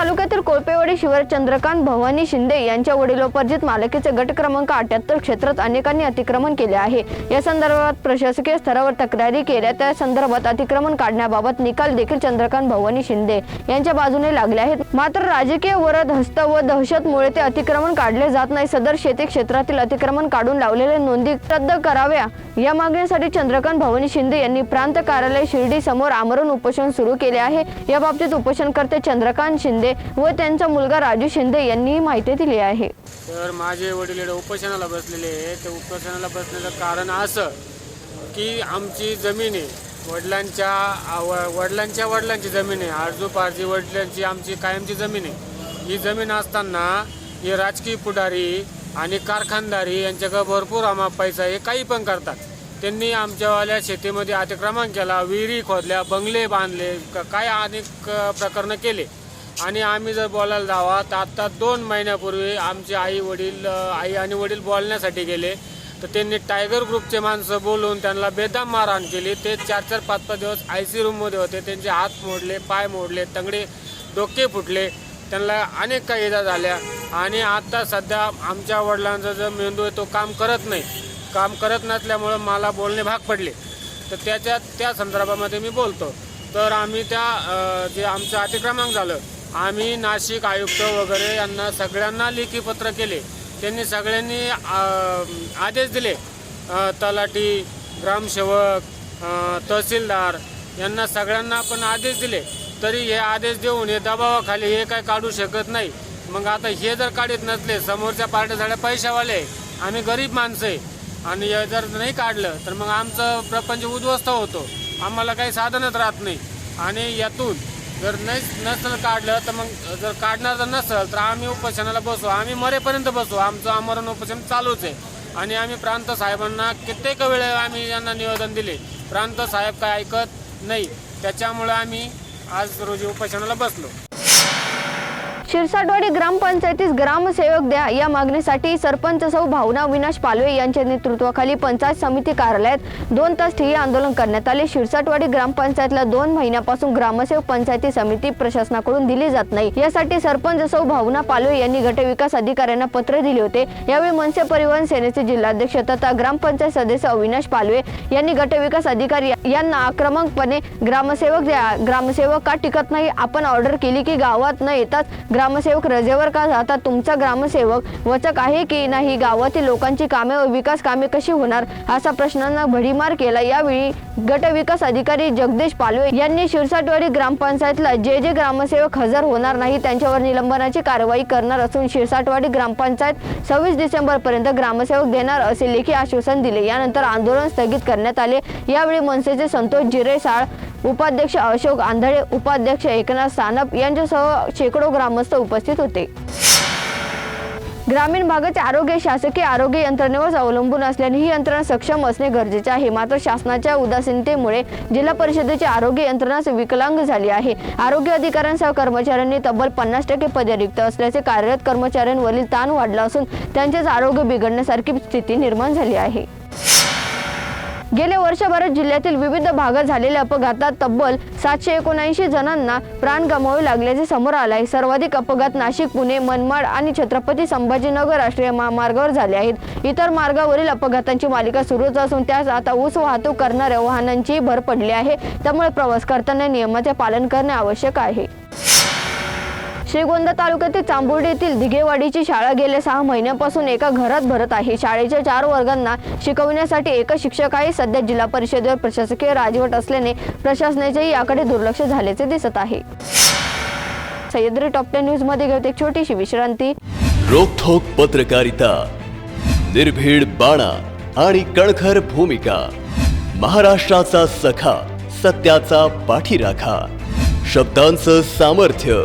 तालुक्यातील कोळपेवाडी शिवार चंद्रकांत भवानी शिंदे यांच्या वडिलोपार्जित मालकीचे गट क्रमांक अठ्याहत्तर क्षेत्रात अनेकांनी अतिक्रमण केले आहे. या संदर्भात प्रशासकीय स्तरावर तक्रारी केल्या. त्या संदर्भात अतिक्रमण काढण्याबाबत निकाल देखील चंद्रकांत भवानी शिंदे यांच्या बाजूने लागले आहेत. मात्र राजकीय वरद हस्त व दहशतमुळे ते अतिक्रमण काढले जात नाही. सदर शेती क्षेत्रातील अतिक्रमण काढून लावलेले नोंदी रद्द कराव्या या मागणीसाठी चंद्रकांत भवानी शिंदे यांनी प्रांत कार्यालय शिर्डी समोर आमरण उपोषण सुरू केले आहे. या बाबतीत उपोषणकर्ते चंद्रकांत शिंदे व त्यांचा मुलगा राजू शिंदे यांनी माहिती दिली आहे. तर माझे वडील उपोषणाला बसलेले आहे ते उपोषणाला बसलेलं कारण असं की आमची जमीन आहे. वडिलांच्या वडिलांच्या वडिलांची जमीन आहे. आरजू पारजी वडिलांची आमची कायमची जमीन आहे. ही जमीन असताना हे राजकीय पुढारी आणि कारखानदारी यांच्याकडे भरपूर आम्हा पैसा हे काही पण करतात. त्यांनी आमच्यावाल्या शेतीमध्ये अतिक्रमण केला विहिरी खोदल्या बंगले बांधले काय अनेक प्रकरणं केले. आणि आम्ही जर बोलायला जावा तर आत्ता दोन महिन्यापूर्वी आमचे आई वडील आई आणि वडील बोलण्यासाठी गेले. तर त्यांनी टायगर ग्रुपचे माणसं बोलून त्यांना बेदम मारहाण केली. ते चार चार पाच पाच दिवस आय सी रूममध्ये होते. त्यांचे हात मोडले पाय मोडले तंगडे डोके फुटले. त्यांना अनेक काही इजा झाल्या. आणि आता सध्या आमच्या वडिलांचा जो मेंदू आहे तो काम करत नाही. काम करत नसल्यामुळं मला बोलणे भाग पडले. तर त्याच्या त्या संदर्भामध्ये मी बोलतो. तर आम्ही त्या जे आमचं अतिक्रमण झालं आम्ही नाशिक आयुक्त वगैरे यांना सगळ्यांना लेखी पत्र केले. त्यांनी सगळ्यांनी आदेश दिले. तलाठी ग्रामसेवक तहसीलदार यांना सगळ्यांना आपण आदेश दिले. तरी हे आदेश देऊन हे दबावाखाली हे काय काढू शकत नाही. मग आता हे जर काढत नसले समोरच्या पार्ट्या झाल्या पैशावाले आम्ही गरीब माणसं आहे. आणि हे जर नाही काढलं तर मग आमचं प्रपंच उद्ध्वस्त होतो. आम्हाला काही साधनच राहत नाही. आणि यातून जर नाही नसल काढलं तर मग जर काढणार जर नसेल तर आम्ही उपोषणाला बसू. आम्ही मरेपर्यंत बसू. आमचं आमरण उपोषण चालूच आहे. आणि आम्ही प्रांत साहेबांना कित्येक वेळ आम्ही यांना निवेदन दिले. प्रांत साहेब काय ऐकत नाही. त्याच्यामुळे आम्ही आज रोजी उपोषणाला बसलो. शिरसाटवाडी ग्रामपंचायतीस ग्रामसेवक द्या या मागणीसाठी सरपंच सौ भावना विनाश पालवे यांच्या नेतृत्वाखाली पंचायत समिती कार्यालयात दोन तास ठिय्या आंदोलन करण्यात आले. शिरसाटवाडी ग्रामपंचायतला दोन महिन्यापासून ग्रामसेवक पंचायती समिती प्रशासनाकडून दिली जात नाही. यासाठी सरपंच सौ भावना पालवे यांनी गटविकास अधिकाऱ्यांना पत्र दिले होते. यावेळी मनसे परिवहन सेनेचे जिल्हाध्यक्ष तथा ग्रामपंचायत सदस्य अविनाश पालवे यांनी गटविकास अधिकारी यांना आक्रमकपणे ग्रामसेवक द्या. ग्रामसेवक का टिकत नाही? आपण ऑर्डर केली की गावात न येताच ग्रामसेवक रजेवर का? जातात तुमचा ग्रामसेवक वचक आहे की नाही? गावातील लोकांची कामे व विकास कामे कशी होणार? असा प्रश्नांना भडीमार केला. यावेळी गट विकास अधिकारी जगदीश पालवे यांनी शिरसाटवाडी ग्रामपंचायतला जे जे ग्रामसेवक हजर होणार नाही त्यांच्यावर निलंबनाची कारवाई करणार असून शिरसाटवाडी ग्रामपंचायत सव्वीस डिसेंबरपर्यंत ग्रामसेवक देणार असे लेखी आश्वासन दिले. यानंतर आंदोलन स्थगित करण्यात आले. यावेळी मनसेचे संतोष जिरेसाळ उपाध्यक्ष अशोक आंधळे उपाध्यक्ष एकनाथ सानप यांच्यासह शेकडो ग्रामस्थ उपस्थित होते. ग्रामीण भागाचे आरोग्य शासकीय आरोग्य यंत्रणेवर अवलंबून असल्याने ही यंत्रणा सक्षम असणे गरजेचे आहे. मात्र शासनाच्या उदासीनतेमुळे जिल्हा परिषदेची आरोग्य यंत्रणाच विकलांग झाली आहे. आरोग्य अधिकाऱ्यांसह कर्मचाऱ्यांनी तब्बल पन्नास टक्के पदे रिक्त असल्याचे कार्यरत कर्मचाऱ्यांवरील ताण वाढला असून त्यांचेच आरोग्य बिघडण्यासारखी स्थिती निर्माण झाली आहे. गेल्या वर्षभरात जिल्ह्यातील विविध भागात झालेल्या अपघातात तब्बल सातशे एकोणऐंशी जणांना प्राण गमावे लागल्याचे समोर आले आहे सर्वाधिक अपघात नाशिक पुणे मनमाड आणि छत्रपती संभाजीनगर राष्ट्रीय महामार्गावर झाले आहेत. इतर मार्गावरील अपघातांची मालिका सुरूच असून त्यास आता ऊस वाहतूक करणाऱ्या वाहनांची भर पडली आहे. त्यामुळे प्रवास करताना नियमाचे पालन करणे आवश्यक आहे. श्रीगोंदा तालुक्यातील चांबुर्डी येथील दिघेवाडीची शाळा गेल्या सहा महिन्यापासून एका घरात भरत आहे. शाळेच्या चार वर्गांना शिकवण्यासाठी एका शिक्षक आहे सध्या जिल्हा परिषदेवर प्रशासकीय राजवट असल्याने प्रशासनाचेही याकडे दुर्लक्ष झाल्याचे दिसत आहे. सह्याद्री टॉप टेन न्यूजमध्ये घेऊन एक छोटीशी विश्रांती. रोखोक पत्रकारिता निर्भीड बाणा आणि कणखर भूमिका महाराष्ट्राचा सखा सत्याचा पाठीराखा शब्दांचं सामर्थ्य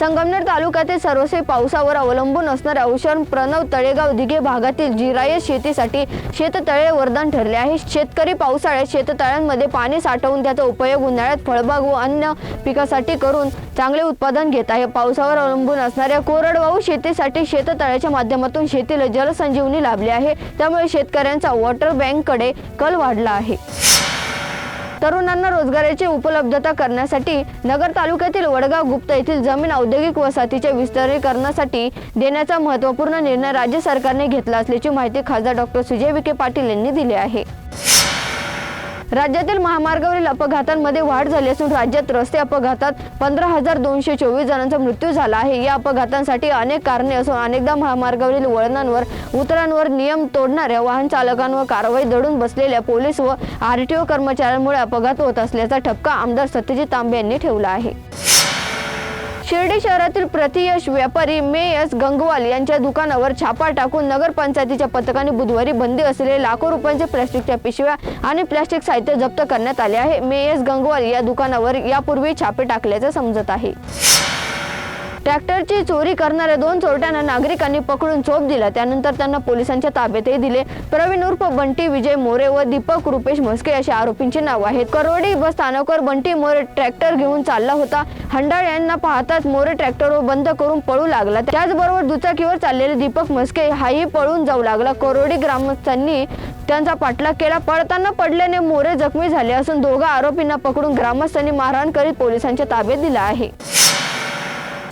संगमनेर तालुक्यातील सर्वस्वी पावसावर अवलंबून असणाऱ्या औषण प्रणव तळेगाव दिघे भागातील जिरायत शेतीसाठी शेततळे वरदान ठरले आहे. शेतकरी पावसाळ्यात शेततळ्यांमध्ये पाणी साठवून त्याचा उपयोग उन्हाळ्यात फळबाग व अन्य पिकासाठी करून चांगले उत्पादन घेत आहे. पावसावर अवलंबून असणाऱ्या कोरडवाहू शेतीसाठी शेततळ्याच्या माध्यमातून शेतीला जलसंजीवनी लाभली आहे. त्यामुळे शेतकऱ्यांचा वॉटर बँककडे कल वाढला आहे. तरुणांना रोजगाराची उपलब्धता करण्यासाठी नगर तालुक्यातील वडगाव गुप्त येथील जमीन औद्योगिक वसाहतीच्या विस्तारीकरणासाठी देण्याचा महत्त्वपूर्ण निर्णय राज्य सरकारने घेतला असल्याची माहिती खासदार डॉक्टर सुजय विखे पाटील यांनी दिली आहे. राज्यातील महामार्गावरील अपघातांमध्ये वाढ झाली असून राज्यात रस्ते अपघातात पंधरा हजार दोनशे चोवीस जणांचा मृत्यू झाला आहे. या अपघातांसाठी अनेक कारणे असून अनेकदा महामार्गावरील वळणांवर उतरांवर नियम तोडणाऱ्या वाहन चालकांवर कारवाई दडून बसलेल्या पोलीस व आरटीओ कर्मचाऱ्यांमुळे अपघात होत असल्याचा ठपका आमदार सत्यजित तांबे यांनी ठेवला आहे. शिर्डी शहरातील प्रतियश व्यापारी मे एस गंगवाल यांच्या दुकानावर छापा टाकून नगरपंचायतीच्या पथकाने बुधवारी बंदी असलेले लाखो रुपयांच्या प्लॅस्टिकच्या पिशव्या आणि प्लॅस्टिक साहित्य जप्त करण्यात आले आहे. मे एस गंगवाल या दुकानावर यापूर्वी छापे टाकल्याचं समजत आहे. ट्रॅक्टरची चोरी करणाऱ्या दोन चोरट्यांना नागरिकांनी पकडून चोप दिला. त्यानंतर त्यांना पोलिसांच्या ताब्यातही दिले. प्रवीण उर्फ बंटी विजय मोरे व दीपक रुपेश म्हस्के अशा आरोपींची नाव आहेत. करोडी बस स्थानकावर बंटी मोरे ट्रॅक्टर घेऊन चालला होता. हंडाळ यांना पाहताच मोरे ट्रॅक्टरवर बंद करून पळू लागला. त्याचबरोबर दुचाकीवर चाललेले दीपक म्हस्के हाही पळून जाऊ लागला. करोडी ग्रामस्थांनी त्यांचा पाठलाग केला. पळताना पडल्याने मोरे जखमी झाले असून दोघा आरोपींना पकडून ग्रामस्थांनी मारहाण करीत पोलिसांच्या ताब्यात दिला आहे.